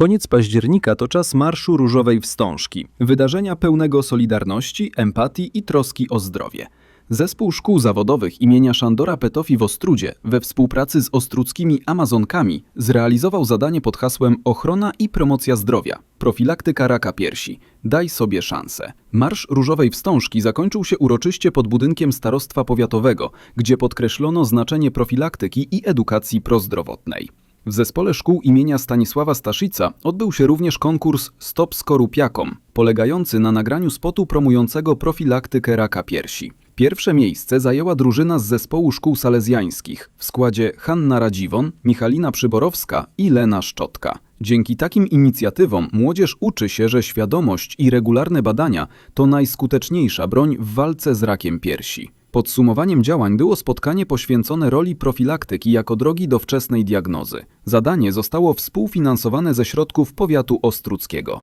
Koniec października to czas Marszu Różowej Wstążki, wydarzenia pełnego solidarności, empatii i troski o zdrowie. Zespół szkół zawodowych imienia Szandora Petofi w Ostrudzie we współpracy z ostruckimi Amazonkami zrealizował zadanie pod hasłem Ochrona i promocja zdrowia. Profilaktyka raka piersi. Daj sobie szansę. Marsz Różowej Wstążki zakończył się uroczyście pod budynkiem Starostwa Powiatowego, gdzie podkreślono znaczenie profilaktyki i edukacji prozdrowotnej. W zespole szkół imienia Stanisława Staszica odbył się również konkurs Stop Skorupiakom, polegający na nagraniu spotu promującego profilaktykę raka piersi. Pierwsze miejsce zajęła drużyna z zespołu szkół salezjańskich w składzie Hanna Radziwon, Michalina Przyborowska i Lena Szczotka. Dzięki takim inicjatywom młodzież uczy się, że świadomość i regularne badania to najskuteczniejsza broń w walce z rakiem piersi. Podsumowaniem działań było spotkanie poświęcone roli profilaktyki jako drogi do wczesnej diagnozy. Zadanie zostało współfinansowane ze środków powiatu ostruckiego.